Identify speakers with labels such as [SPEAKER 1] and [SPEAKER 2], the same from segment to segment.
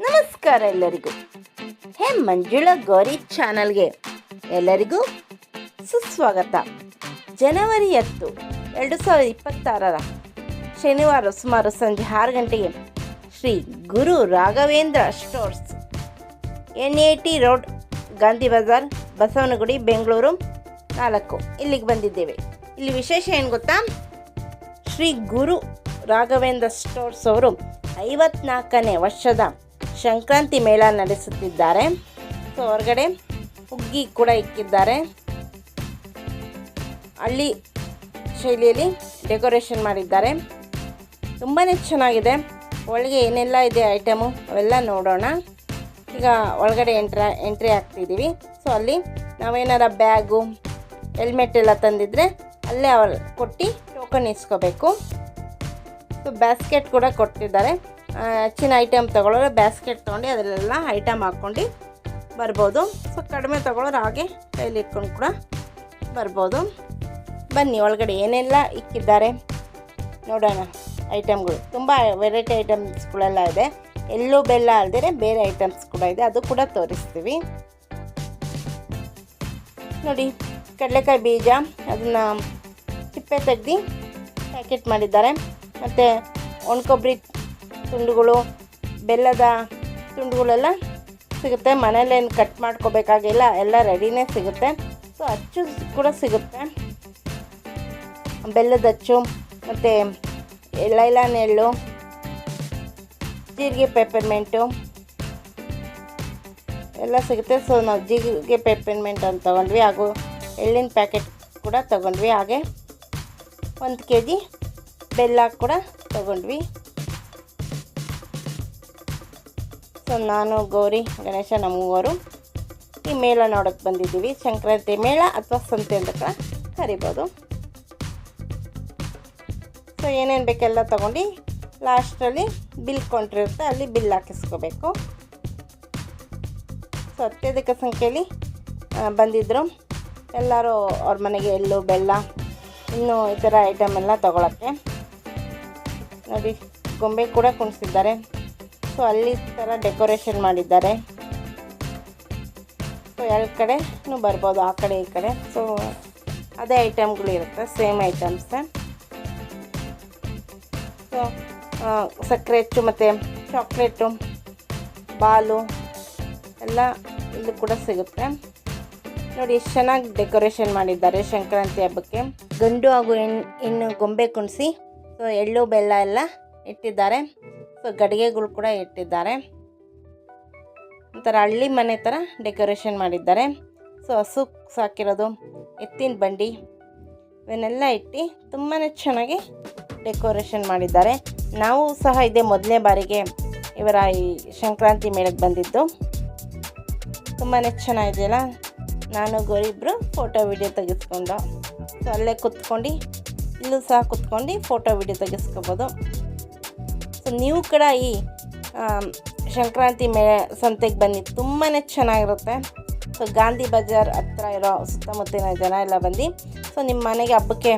[SPEAKER 1] ನಮಸ್ಕಾರ ಎಲ್ಲರಿಗೂ. ಹೇ ಮಂಜುಳಾ ಗೌರಿ ಚಾನಲ್ಗೆ ಎಲ್ಲರಿಗೂ ಸುಸ್ವಾಗತ. ಜನವರಿ ಹತ್ತು, ಎರಡು ಸಾವಿರದ ಇಪ್ಪತ್ತಾರರ ಶನಿವಾರ ಸುಮಾರು ಸಂಜೆ ಆರು ಗಂಟೆಗೆ Shri Guru Raghavendra stores N A T road, Gandhi Bazaar, Basavanagudi, Bengaluru ನಾಲ್ಕು ಇಲ್ಲಿಗೆ ಬಂದಿದ್ದೇವೆ. ಇಲ್ಲಿ ವಿಶೇಷ ಏನು ಗೊತ್ತಾ? ಶ್ರೀ ಗುರು ರಾಘವೇಂದ್ರ ಸ್ಟೋರ್ಸ್ ಅವರು ಐವತ್ನಾಲ್ಕನೇ ವರ್ಷದ ಸಂಕ್ರಾಂತಿ ಮೇಳ ನಡೆಸುತ್ತಿದ್ದಾರೆ. ಸೊ ಹೊರಗಡೆ ಹುಗ್ಗಿ ಕೂಡ ಇಕ್ಕಿದ್ದಾರೆ. ಹಳ್ಳಿ ಶೈಲಿಯಲ್ಲಿ ಡೆಕೋರೇಷನ್ ಮಾಡಿದ್ದಾರೆ. ತುಂಬಾ ಚೆನ್ನಾಗಿದೆ. ಒಳಗೆ ಏನೆಲ್ಲ ಇದೆ ಐಟಮು? ಅವೆಲ್ಲ ನೋಡೋಣ. ಈಗ ಒಳಗಡೆ ಎಂಟ್ರ, ಎಂಟ್ರಿ ಆಗ್ತಿದ್ದೀವಿ ಸೊ ಅಲ್ಲಿ ನಾವೇನಾರ ಬ್ಯಾಗು, ಹೆಲ್ಮೆಟ್ ಎಲ್ಲ ತಂದಿದ್ರೆ ಅಲ್ಲೇ ಅವ್ರು ಕೊಟ್ಟು ಟೋಕನ್ ಇಸ್ಕೋಬೇಕು. ಸೊ ಬ್ಯಾಸ್ಕೆಟ್ ಕೂಡ ಕೊಟ್ಟಿದ್ದಾರೆ. ಹೆಚ್ಚಿನ ಐಟಮ್ ತೊಗೊಳ್ಳೋರು ಬ್ಯಾಸ್ಕೆಟ್ ತೊಗೊಂಡು ಅದರಲ್ಲೆಲ್ಲ ಐಟಮ್ ಹಾಕ್ಕೊಂಡು ಬರ್ಬೋದು. ಸೊ ಕಡಿಮೆ ತೊಗೊಳ್ಳೋರು ಹಾಗೆ ಕೈಲಿ ಇಟ್ಕೊಂಡು ಕೂಡ ಬರ್ಬೋದು. ಬನ್ನಿ, ಒಳಗಡೆ ಏನೆಲ್ಲ ಇಕ್ಕಿದ್ದಾರೆ ನೋಡೋಣ ಐಟಮ್ಗಳು ತುಂಬ ವೆರೈಟಿ ಐಟಮ್ಸ್ಗಳೆಲ್ಲ ಇದೆ. ಎಲ್ಲೂ ಬೆಲ್ಲ ಅಲ್ಲದೆ ಬೇರೆ ಐಟಮ್ಸ್ ಕೂಡ ಇದೆ. ಅದು ಕೂಡ ತೋರಿಸ್ತೀವಿ. ನೋಡಿ, ಕಡಲೆಕಾಯಿ ಬೀಜ, ಅದನ್ನು ತಿಪ್ಪೆ ತೆಗ್ದು ಪ್ಯಾಕೆಟ್ ಮಾಡಿದ್ದಾರೆ. ಮತ್ತು ಒಣಕೊಬ್ಬರಿ ತುಂಡುಗಳು, ಬೆಲ್ಲದ ತುಂಡುಗಳೆಲ್ಲ ಸಿಗುತ್ತೆ. ಮನೇಲೇನು ಕಟ್ ಮಾಡ್ಕೋಬೇಕಾಗಿಲ್ಲ, ಎಲ್ಲ ರೆಡಿನೇ ಸಿಗುತ್ತೆ. ಸೊ ಅಚ್ಚು ಕೂಡ ಸಿಗುತ್ತೆ. ಬೆಲ್ಲದ ಅಚ್ಚು, ಮತ್ತು ಲೈಲಾನ್ ಎಳ್ಳು ಜೀರಿಗೆ ಪೆಪ್ಪರ್ಮೆಂಟು ಎಲ್ಲ ಸಿಗುತ್ತೆ. ಸೊ ನಾವು ಜೀರಿಗೆ ಪೆಪ್ಪರ್ಮೆಂಟ್ ಅಂತ ತೊಗೊಂಡ್ವಿ, ಹಾಗೂ ಎಳ್ಳಿನ ಪ್ಯಾಕೆಟ್ ಕೂಡ ತೊಗೊಂಡ್ವಿ. ಹಾಗೆ ಒಂದು ಕೆ ಜಿ ಬೆಲ್ಲ ಕೂಡ ತೊಗೊಂಡ್ವಿ. ಸೊ ನಾನು ಗೌರಿ ಗಣೇಶ ನಮ್ಮೂವರು. ಈ ಮೇಳ ನೋಡೋಕ್ಕೆ ಬಂದಿದ್ದೀವಿ. ಸಂಕ್ರಾಂತಿ ಮೇಳ ಅಥವಾ ಸಂತೆ ಅಂತ ಕರಿಬೋದು. ಸೊ ಏನೇನು ಬೇಕೆಲ್ಲ ತೊಗೊಂಡು ಲಾಸ್ಟಲ್ಲಿ ಬಿಲ್ ಕೊಂಡಿರುತ್ತೆ ಅಲ್ಲಿ ಬಿಲ್ ಹಾಕಿಸ್ಕೋಬೇಕು. ಸೊ ಅತ್ಯಧಿಕ ಸಂಖ್ಯೆಯಲ್ಲಿ ಬಂದಿದ್ದರು ಎಲ್ಲರೂ ಅವ್ರ ಮನೆಗೆ ಎಳ್ಳು, ಬೆಲ್ಲ, ಇನ್ನೂ ಈ ಥರ ಐಟಮ್ ಎಲ್ಲ ತೊಗೊಳಕ್ಕೆ. ನೋಡಿ, ಗೊಂಬೆ ಕೂಡ ಕುಣಿಸಿದ್ದಾರೆ. ಸೊ ಅಲ್ಲಿ ಥರ ಡೆಕೋರೇಷನ್ ಮಾಡಿದ್ದಾರೆ. ಸೊ ಎರಡು ಕಡೆನೂ ಬರ್ಬೋದು, ಆ ಕಡೆ ಈ ಕಡೆ. ಸೊ ಅದೇ ಐಟಮ್ಗಳಿರುತ್ತೆ ಸೇಮ್ ಐಟಮ್ಸೇ. ಸೊ ಸಕ್ಕರೆ ಹೆಚ್ಚು ಮತ್ತು ಚಾಕ್ಲೇಟು, ಬಾಲು ಎಲ್ಲ ಇಲ್ಲಿ ಕೂಡ ಸಿಗುತ್ತೆ. ನೋಡಿ, ಎಷ್ಟು ಚೆನ್ನಾಗಿ ಡೆಕೋರೇಷನ್ ಮಾಡಿದ್ದಾರೆ ಸಂಕ್ರಾಂತಿ ಹಬ್ಬಕ್ಕೆ. ಗಂಡು ಹಾಗೂ ಹೆಣ್ಣು ಹೆಣ್ಣು ಗೊಂಬೆ ಕುಣಿಸಿ, ಸೊ ಎಳ್ಳು, ಬೆಲ್ಲ ಎಲ್ಲ ಇಟ್ಟಿದ್ದಾರೆ. ಗಡಿಗೆಗಳು ಕೂಡ ಇಟ್ಟಿದ್ದಾರೆ. ಒಂಥರ ಹಳ್ಳಿ ಮನೆ ಥರ ಡೆಕೋರೇಷನ್ ಮಾಡಿದ್ದಾರೆ. ಸೊ, ಹಸು ಸಾಕಿರೋದು, ಎತ್ತಿನ ಬಂಡಿ ಇವನ್ನೆಲ್ಲ ಇಟ್ಟು ತುಂಬಾ ಚೆನ್ನಾಗಿ ಡೆಕೋರೇಷನ್ ಮಾಡಿದ್ದಾರೆ. ನಾವು ಸಹ ಇದೇ ಮೊದಲನೇ ಬಾರಿಗೆ ಇವರ ಈ ಸಂಕ್ರಾಂತಿ ಮೇಳಕ್ಕೆ ಬಂದಿದ್ದು. ತುಂಬಾ ಚೆನ್ನಾಗಿದೆಯಲ್ಲ? ನಾನು ಗೊರಿಬ್ಬರು ಫೋಟೋ, ವಿಡಿಯೋ ತೆಗೆಸ್ಕೊಂಡು, ಸೊ, ಅಲ್ಲೇ ಕುತ್ಕೊಂಡು, ಇಲ್ಲೂ ಸಹ ಕುತ್ಕೊಂಡು ಫೋಟೋ, ವಿಡಿಯೋ ತೆಗೆಸ್ಕೋಬೋದು. ಸೊ ನೀವು ಕೂಡ ಈ ಸಂಕ್ರಾಂತಿ ಮೇ, ಸಂತೆಗೆ ಬನ್ನಿ. ತುಂಬಾ ಚೆನ್ನಾಗಿರುತ್ತೆ. ಸೊ ಗಾಂಧಿ ಬಜಾರ್ ಹತ್ರ ಇರೋ ಸುತ್ತಮುತ್ತಿನ ಜನ ಎಲ್ಲ ಬಂದು ಸೊ ನಿಮ್ಮ ಮನೆಗೆ ಹಬ್ಬಕ್ಕೆ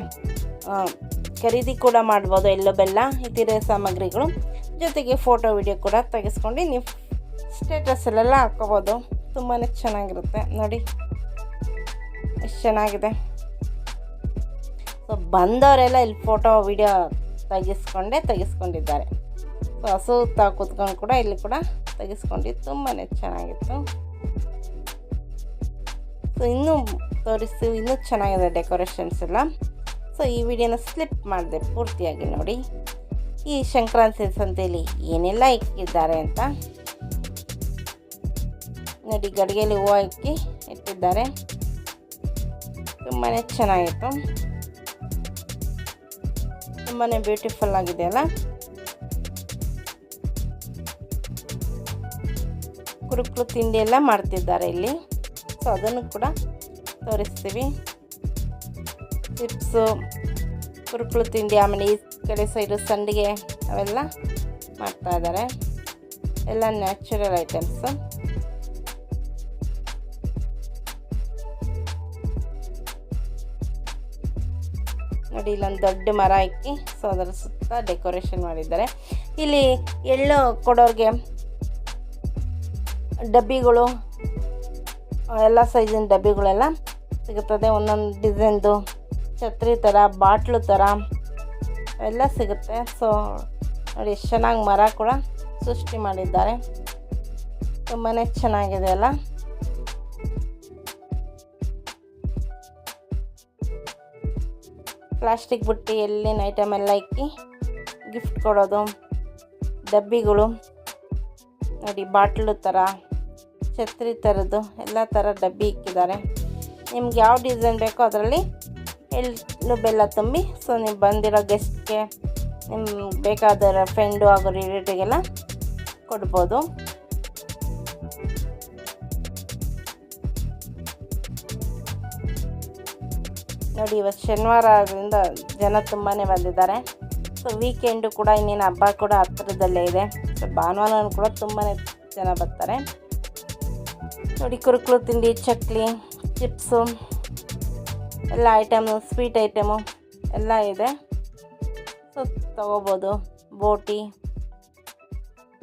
[SPEAKER 1] ಖರೀದಿ ಕೂಡ ಮಾಡ್ಬೋದು, ಎಲ್ಲೋ ಬೆಲ್ಲ ಇತಿರೆ ಸಾಮಗ್ರಿಗಳು. ಜೊತೆಗೆ ಫೋಟೋ, ವಿಡಿಯೋ ಕೂಡ ತೆಗೆಸ್ಕೊಂಡು ನೀವು ಸ್ಟೇಟಸಲ್ಲೆಲ್ಲ ಹಾಕ್ಕೋಬೋದು. ತುಂಬಾ ಚೆನ್ನಾಗಿರುತ್ತೆ. ನೋಡಿ, ಎಷ್ಟು ಚೆನ್ನಾಗಿದೆ. ಸೊ ಬಂದವರೆಲ್ಲ ಇಲ್ಲಿ ಫೋಟೋ, ವಿಡಿಯೋ ತೆಗೆಸ್ಕೊಂಡೇ ತೆಗೆಸ್ಕೊಂಡಿದ್ದಾರೆ. ಸೊ ಹಸು ತಾ ಕೂತ್ಕೊಂಡು ಕೂಡ ಇಲ್ಲಿ ಕೂಡ ತೆಗೆಸ್ಕೊಂಡು ತುಂಬಾ ಚೆನ್ನಾಗಿತ್ತು. ಸೊ ಇನ್ನೂ ತೋರಿಸ್ತೀವಿ ಇನ್ನೂ ಚೆನ್ನಾಗಿದೆ ಡೆಕೋರೇಷನ್ಸ್ ಎಲ್ಲ. ಸೊ ಈ ವಿಡಿಯೋನ ಸ್ಲಿಪ್ ಮಾಡಿದೆ ಪೂರ್ತಿಯಾಗಿ ನೋಡಿ. ಈ ಸಂಕ್ರಾಂತಿ ಸಂತೆಯಲ್ಲಿ ಏನೆಲ್ಲ ಇಕ್ಕಿದ್ದಾರೆ ಅಂತ. ನೋಡಿ, ಗಡಿಗೆಯಲ್ಲಿ ಹೂವು ಇಕ್ಕಿ ಇಟ್ಟಿದ್ದಾರೆ. ತುಂಬಾ ಚೆನ್ನಾಗಿತ್ತು. ತುಂಬಾ ಬ್ಯೂಟಿಫುಲ್ ಆಗಿದೆ ಕುರುಕುಲು ತಿಂಡಿ ಎಲ್ಲ ಮಾಡ್ತಿದ್ದಾರೆ ಇಲ್ಲಿ. ಸೊ ಅದನ್ನು ಕೂಡ ತೋರಿಸ್ತೀವಿ. ಚಿಪ್ಸು ಕುರುಕುಲು ತಿಂಡಿ, ಆಮೇಲೆ ಈ ಕಡೆ ಸೈಡು ಸಂಡಿಗೆ ಅವೆಲ್ಲ ಮಾಡ್ತಾ ಇದ್ದಾರೆ. ಎಲ್ಲ ನ್ಯಾಚುರಲ್ ಐಟಮ್ಸು ನೋಡಿ, ಇಲ್ಲೊಂದು ದೊಡ್ಡ ಮರ ಇಕ್ಕಿ ಸೊ ಅದರ ಸುತ್ತ ಡೆಕೋರೇಷನ್ ಮಾಡಿದ್ದಾರೆ. ಇಲ್ಲಿ ಎಳ್ಳು ಕೊಡೋರಿಗೆ ಡಬ್ಬಿಗಳು, ಎಲ್ಲ ಸೈಜಿನ ಡಬ್ಬಿಗಳೆಲ್ಲ ಸಿಗುತ್ತದೆ. ಒಂದೊಂದು ಡಿಸೈನ್ದು ಛತ್ರಿ ಥರ, ಬಾಟ್ಲು ಥರ ಎಲ್ಲ ಸಿಗುತ್ತೆ. ಸೊ ನೋಡಿ, ಎಷ್ಟು ಚೆನ್ನಾಗಿ ಮರ ಕೂಡ ಸೃಷ್ಟಿ ಮಾಡಿದ್ದಾರೆ. ತುಂಬಾ ಚೆನ್ನಾಗಿದೆ ಅಲ್ಲ? ಪ್ಲಾಸ್ಟಿಕ್ ಬುಟ್ಟಿ ಎಲ್ಲಿನ ಐಟಮ್ ಎಲ್ಲ ಇಕ್ಕಿ ಗಿಫ್ಟ್ ಕೊಡೋದು. ಡಬ್ಬಿಗಳು, ನೋಡಿ, ಬಾಟ್ಲು ಥರ. ಛತ್ರಿ ಥರದ್ದು ಎಲ್ಲ ಥರ ಡಬ್ಬಿ ಇಕ್ಕಿದ್ದಾರೆ. ನಿಮ್ಗೆ ಯಾವ ಡಿಸೈನ್ ಬೇಕೋ ಅದರಲ್ಲಿ ಎಳ್ಳು ಬೆಲ್ಲ ತುಂಬಿ ಸೊ ನೀವು ಬಂದಿರೋ ಗೆಸ್ಟ್ಗೆ ನಿಮ್ಗೆ ಬೇಕಾದ ಫ್ರೆಂಡು ಹಾಗೂ ರಿಲೇಟಿವ್ಗೆಲ್ಲ ಕೊಡ್ಬೋದು. ನೋಡಿ, ಇವತ್ತು ಶನಿವಾರ ಆದ್ದರಿಂದ ಜನ ತುಂಬಾ ಬಂದಿದ್ದಾರೆ. ಸೊ ವೀಕೆಂಡು ಕೂಡ ಇನ್ನೇನು ಹಬ್ಬ ಕೂಡ ಹತ್ತಿರದಲ್ಲೇ ಇದೆ. ಸೊ ಭಾನುವಾರ ಕೂಡ ತುಂಬಾ ಜನ ಬರ್ತಾರೆ. ನೋಡಿ ಕುರುಕುಲು ತಿಂಡಿ, ಚಕ್ಲಿ, ಚಿಪ್ಸು, ಎಲ್ಲ ಐಟಮು, ಸ್ವೀಟ್ ಐಟಮು ಎಲ್ಲ ಇದೆ. ಸೊ, ತಗೋಬೋದು. ಬೋಟಿ,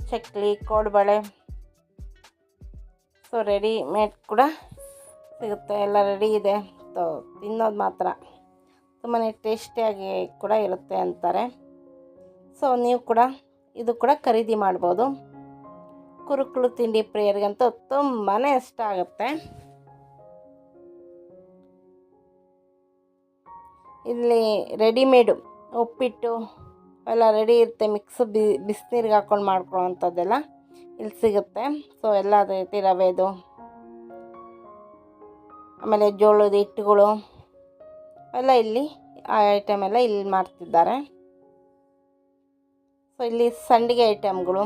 [SPEAKER 1] ಚಕ್ಲಿ, ಕೋಡ್ಬಳೆ. ಸೊ, ರೆಡಿಮೇಡ್ ಕೂಡ ಸಿಗುತ್ತೆ. ಎಲ್ಲ ರೆಡಿ ಇದೆ. ಸೊ, ತಿನ್ನೋದು ಮಾತ್ರ. ತುಂಬಾ ಟೇಸ್ಟಿಯಾಗಿ ಕೂಡ ಇರುತ್ತೆ ಅಂತಾರೆ. ಸೊ, ನೀವು ಕೂಡ ಇದು ಕೂಡ ಖರೀದಿ ಮಾಡ್ಬೋದು. ಕುರುಕುಲು ತಿಂಡಿ ಪ್ರಿಯರಿಗಂತೂ ತುಂಬಾ ಇಷ್ಟ ಆಗುತ್ತೆ. ಇಲ್ಲಿ ರೆಡಿಮೇಡು ಉಪ್ಪಿಟ್ಟು ಎಲ್ಲ ರೆಡಿ ಇರುತ್ತೆ, ಮಿಕ್ಸ್ ಬಿ, ಬಿಸಿನೀರಿಗೆ ಹಾಕ್ಕೊಂಡು ಮಾಡ್ಕೊಳ್ಳೋವಂಥದ್ದೆಲ್ಲ ಇಲ್ಲಿ ಸಿಗುತ್ತೆ. ಸೊ ಎಲ್ಲ ರೀತಿ ರವೆದು, ಆಮೇಲೆ ಜೋಳದ ಹಿಟ್ಟುಗಳು ಎಲ್ಲ ಇಲ್ಲಿ ಆ ಐಟಮ್ ಎಲ್ಲ ಇಲ್ಲಿ ಮಾಡ್ತಿದ್ದಾರೆ. ಸೊ ಇಲ್ಲಿ ಸಂಡಿಗೆ ಐಟಮ್ಗಳು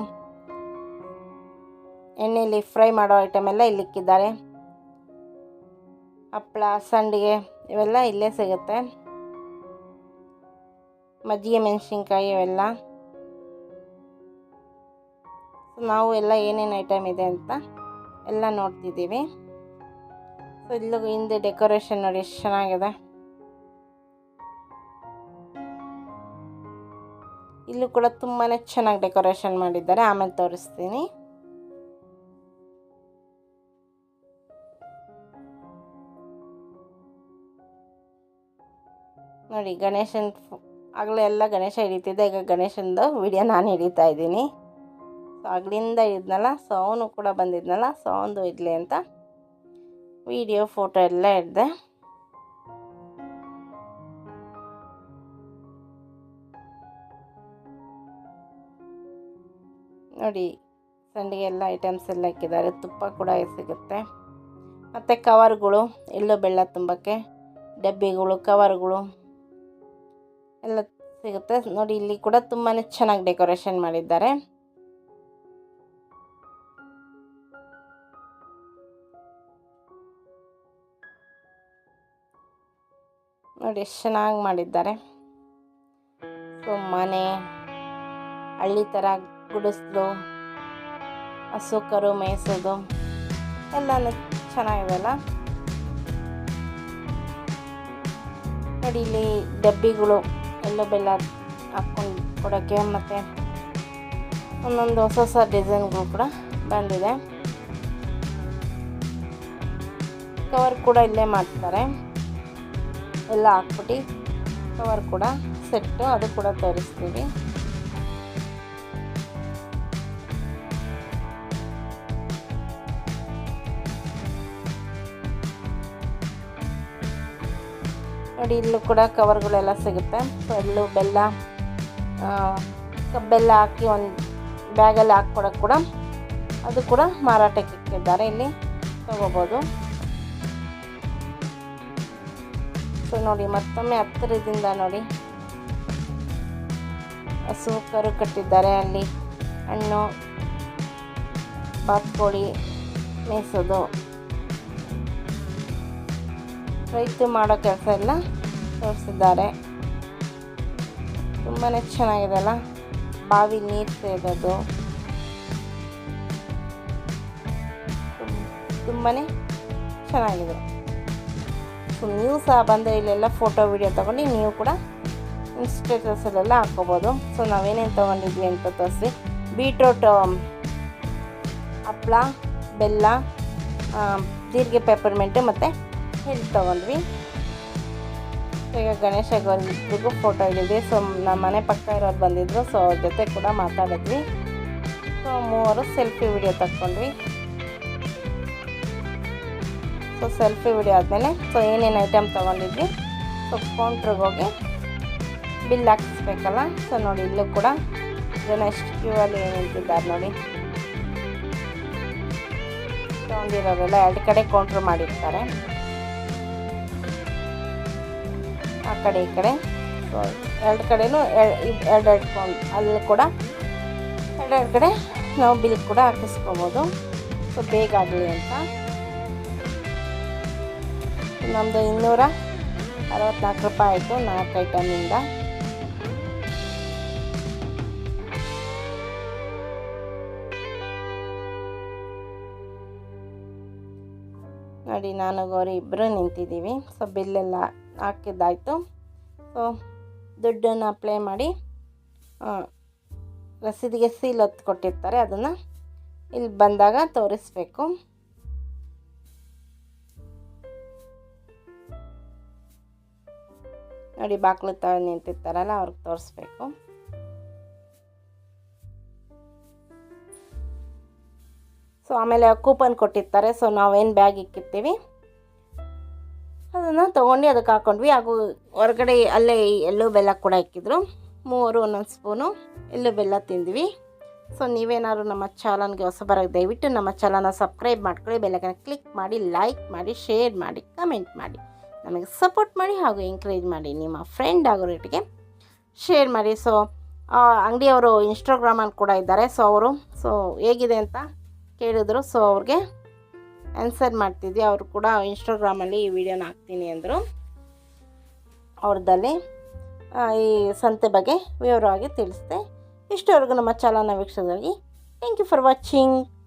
[SPEAKER 1] ಎಣ್ಣೆಯಲ್ಲಿ ಫ್ರೈ ಮಾಡೋ ಐಟಮ್ ಎಲ್ಲ ಇಲ್ಲಿಕ್ಕಿದ್ದಾರೆ. ಹಪ್ಪಳ, ಸಂಡಿಗೆ ಇವೆಲ್ಲ ಇಲ್ಲೇ ಸಿಗುತ್ತೆ. ಮಜ್ಜಿಗೆ ಮೆಣಸಿನ್ಕಾಯಿ ಇವೆಲ್ಲ. ನಾವು ಎಲ್ಲ ಏನೇನು ಐಟಮ್ ಇದೆ ಅಂತ ಎಲ್ಲ ನೋಡ್ತಿದ್ದೀವಿ. ಸೊ ಇಲ್ಲಿಗೂ ಹಿಂದೆ ಡೆಕೋರೇಷನ್ ನೋಡಿ ಎಷ್ಟು ಚೆನ್ನಾಗಿದೆ. ಇಲ್ಲೂ ಕೂಡ ತುಂಬಾ ಚೆನ್ನಾಗಿ ಡೆಕೋರೇಷನ್ ಮಾಡಿದ್ದಾರೆ. ಆಮೇಲೆ ತೋರಿಸ್ತೀನಿ. ನೋಡಿ, ಗಣೇಶನ್ ಆಗಲೇ ಎಲ್ಲ ಗಣೇಶ ಹಿಡಿತಿದ್ದೆ. ಈಗ ಗಣೇಶನದು ವಿಡಿಯೋ ನಾನು ಹಿಡಿತಾ ಇದ್ದೀನಿ. ಸೊ ಆಗಲಿಂದ ಇದ್ನಲ್ಲ ಸೌನು ಕೂಡ ಬಂದಿದ್ನಲ್ಲ ಸೊ ಇರಲಿ ಅಂತ ವಿಡಿಯೋ, ಫೋಟೋ ಎಲ್ಲ ಹಿಡ್ದೆ ನೋಡಿ, ಸಂಡಿಗೆ ಎಲ್ಲ ಐಟಮ್ಸ್ ಎಲ್ಲ ಇಕ್ಕಿದ್ದಾರೆ ತುಪ್ಪ ಕೂಡ ಸಿಗುತ್ತೆ. ಮತ್ತು ಕವರ್ಗಳು, ಎಳ್ಳು, ಬೆಲ್ಲ ತುಂಬಕ್ಕೆ, ಡಬ್ಬಿಗಳು, ಕವರ್ಗಳು ಎಲ್ಲ ಸಿಗುತ್ತೆ. ನೋಡಿ, ಇಲ್ಲಿ ಕೂಡ ತುಂಬಾ ಚೆನ್ನಾಗಿ ಡೆಕೋರೇಷನ್ ಮಾಡಿದ್ದಾರೆ. ನೋಡಿ, ಎಷ್ಟು ಚೆನ್ನಾಗಿ ಮಾಡಿದ್ದಾರೆ. ಸೊ ಮನೆ ಹಳ್ಳಿ ಥರ ಗುಡಿಸ್ಲು ಹಸು ಕರು ಮೇಯಿಸೋದು, ಎಲ್ಲನೂ ಚೆನ್ನಾಗಿದೆಲ್ಲ ನೋಡಿ, ಇಲ್ಲಿ ಡಬ್ಬಿಗಳು ಎಳ್ಳು ಬೆಲ್ಲ ಹಾಕ್ಕೊಂಡು ಕೊಡೋಕ್ಕೆ ಮತ್ತು ಒಂದೊಂದು ಹೊಸ ಹೊಸ ಡಿಸೈನ್ಗಳು ಕೂಡ ಬಂದಿದೆ. ಕವರ್ ಕೂಡ ಇಲ್ಲೇ ಮಾಡ್ತಾರೆ. ಎಲ್ಲ ಹಾಕ್ಬಿಟ್ಟು ಕವರ್ ಕೂಡ ಸೆಟ್ಟು ಅದು ಕೂಡ ತೋರಿಸ್ತೀವಿ. ನೋಡಿ ಇಲ್ಲೂ ಕೂಡ ಕವರ್ಗಳೆಲ್ಲ ಸಿಗುತ್ತೆ. ಎಳ್ಳು ಬೆಲ್ಲ ಕಬ್ಬೆಲ್ಲ ಹಾಕಿ ಒಂದು ಬ್ಯಾಗಲ್ಲಿ ಹಾಕ್ಕೊಡೋಕೆ ಕೂಡ ಅದು ಕೂಡ ಮಾರಾಟಕ್ಕೆ ಇಟ್ಟಿದ್ದಾರೆ. ಇಲ್ಲಿ ತಗೋಬೋದು. ಸೊ ನೋಡಿ, ಮತ್ತೊಮ್ಮೆ ಹತ್ತಿರದಿಂದ ನೋಡಿ. ಹಸು, ಕರು ಕಟ್ಟಿದ್ದಾರೆ ಅಲ್ಲಿ. ಹಣ್ಣು, ಬಾತ್ಕೋಳಿ ಮೇಯಿಸೋದು. ರೈತ ಮಾಡೋ ಕೆಲಸ ಎಲ್ಲ ತೋರಿಸಿದ್ದಾರೆ. ತುಂಬಾ ಚೆನ್ನಾಗಿದೆ ಅಲ್ಲ ಬಾವಿ ನೀರು ಸೇರೋದು ತುಂಬಾ ಚೆನ್ನಾಗಿದೆ. ಸೊ ನೀವು ಸಹ ಬಂದರೆ ಇಲ್ಲೆಲ್ಲ ಫೋಟೋ ವಿಡಿಯೋ ತೊಗೊಂಡು ನೀವು ಕೂಡ ಇನ್ಸ್ಟೇಟಸಲ್ಲೆಲ್ಲ ಹಾಕೋಬೋದು ಸೊ ನಾವೇನೇನು ತೊಗೊಂಡಿದ್ವಿ ಅಂತ ತೋರಿಸಿ. ಬೀಟ್ರೋಟ್ ಹಪ್ಪಳ ಬೆಲ್ಲ ಜೀರಿಗೆ ಪೆಪ್ಪರ್ಮೆಂಟು ಮತ್ತು ಹೆಲ್ತ್ ತೊಗೊಂಡ್ವಿ. ಈಗ ಗಣೇಶ ಗೌರಿಗೂ ಫೋಟೋ ಹಿಡಿದ್ವಿ ಸೊ ನಮ್ಮ ಮನೆ ಪಕ್ಕ ಇರೋರು ಬಂದಿದ್ದರು ಸೊ ಅವ್ರ ಜೊತೆ ಕೂಡ ಮಾತಾಡಿದ್ವಿ. ಸೊ ಮೂವರು ಸೆಲ್ಫಿ ವಿಡಿಯೋ ತಕ್ಕೊಂಡ್ವಿ. ಸೊ ಸೆಲ್ಫಿ ವಿಡಿಯೋ ಆದಮೇಲೆ ಸೊ ಏನೇನು ಐಟಮ್ ತೊಗೊಂಡಿದ್ವಿ. ಸೊ ಕೌಂಟ್ರಿಗೆ ಹೋಗಿ ಬಿಲ್ ಹಾಕಿಸ್ಬೇಕಲ್ಲ? ಸೊ ನೋಡಿ, ಇಲ್ಲೂ ಕೂಡ ಜನ ಎಷ್ಟು ಕ್ಯೂ ಅಲ್ಲಿ ನೋಡಿ. ತೊಗೊಂಡಿರೋರೆಲ್ಲ ಎರಡು ಕಡೆ ಕೌಂಟ್ರ್ ಮಾಡಿರ್ತಾರೆ. ಆ ಕಡೆ ಈ ಕಡೆ. ಎರಡು ಕಡೆನೂ ಎರಡು ಎರಡು ಅಲ್ಲಿ ಕೂಡ ಎರಡೆರಡು ಕಡೆ ನಾವು ಬಿಲ್ ಕೂಡ ಹಾಕಿಸ್ಕೊಬೋದು. ಸೊ, ಬೇಗ ಆಗಲಿ ಅಂತ. ನಮ್ಮದು ಇನ್ನೂರ ಅರವತ್ನಾಲ್ಕು ರೂಪಾಯಿ ಆಯಿತು ನಾಲ್ಕು ಐಟಮಿಂದ ನೋಡಿ, ನಾನು ಗೌರಿ ಇಬ್ಬರು ನಿಂತಿದ್ದೀವಿ. ಸೊ, ಬಿಲ್ಲೆಲ್ಲ ಹಾಕಿದ್ದಾಯಿತು. ಸೊ ದುಡ್ಡನ್ನು ಅಪ್ಲೈ ಮಾಡಿ ರಸೀದಿಗೆ ಸೀಲ್ ಹೊತ್ತು ಕೊಟ್ಟಿರ್ತಾರೆ. ಅದನ್ನು ಇಲ್ಲಿ ಬಂದಾಗ ತೋರಿಸ್ಬೇಕು. ನೋಡಿ ಬಾಗಿಲು ತ ನಿಂತಿರ್ತಾರಲ್ಲ, ಅವ್ರಿಗೆ ತೋರಿಸ್ಬೇಕು. ಸೊ ಆಮೇಲೆ ಕೂಪನ್ ಕೊಟ್ಟಿರ್ತಾರೆ. ಸೊ ನಾವೇನು ಬ್ಯಾಗ್ ಇಕ್ಕಿರ್ತೀವಿ? ಅದನ್ನು ತೊಗೊಂಡು ಅದಕ್ಕೆ ಹಾಕ್ಕೊಂಡ್ವಿ ಹಾಗೂ ಹೊರಗಡೆ ಅಲ್ಲೇ ಎಲ್ಲೋ ಬೆಲ್ಲ ಕೂಡ ಇಕ್ಕಿದ್ರು. ಮೂವರು ಒಂದೊಂದು ಸ್ಪೂನು ಎಲ್ಲೋ ಬೆಲ್ಲ ತಿಂದ್ವಿ. ಸೊ ನೀವೇನಾದ್ರು ನಮ್ಮ ಚಾನಲ್ಗೆ ಹೊಸಬರಾಗಿ ದಯವಿಟ್ಟು ನಮ್ಮ ಚಾನಲ್ನ ಸಬ್ಸ್ಕ್ರೈಬ್ ಮಾಡ್ಕೊಳ್ಳಿ ಬೆಲ್ಲಕನ್ನ ಕ್ಲಿಕ್ ಮಾಡಿ, ಲೈಕ್ ಮಾಡಿ, ಶೇರ್ ಮಾಡಿ, ಕಮೆಂಟ್ ಮಾಡಿ. ನಮಗೆ ಸಪೋರ್ಟ್ ಮಾಡಿ ಹಾಗೂ ಎಂಕರೇಜ್ ಮಾಡಿ ನಿಮ್ಮ ಫ್ರೆಂಡ್ ಆಗೋರಿಗೆ ಶೇರ್ ಮಾಡಿ. ಸೊ ಅಂಗಡಿಯವರು ಇನ್ಸ್ಟಾಗ್ರಾಮಲ್ಲಿ ಕೂಡ ಇದ್ದಾರೆ. ಸೊ ಅವರು ಸೊ ಹೇಗಿದೆ ಅಂತ ಕೇಳಿದ್ರು. ಸೊ ಅವ್ರಿಗೆ ಆನ್ಸರ್ ಮಾಡ್ತಿದ್ವಿ ಅವರು ಕೂಡ ಇನ್ಸ್ಟಾಗ್ರಾಮಲ್ಲಿ ಈ ವಿಡಿಯೋನ ಹಾಕ್ತೀನಿ ಅಂದರು. ಅವ್ರದ್ದಲ್ಲಿ ಈ ಸಂತೆ ಬಗ್ಗೆ ವಿವರವಾಗಿ ತಿಳಿಸ್ದೆ. ಇಷ್ಟವರೆಗೂ ನಮ್ಮ ಚಾಲನ ವೀಕ್ಷಿಸಿದಾಗಿ ಥ್ಯಾಂಕ್ ಯು ಫಾರ್ ವಾಚಿಂಗ್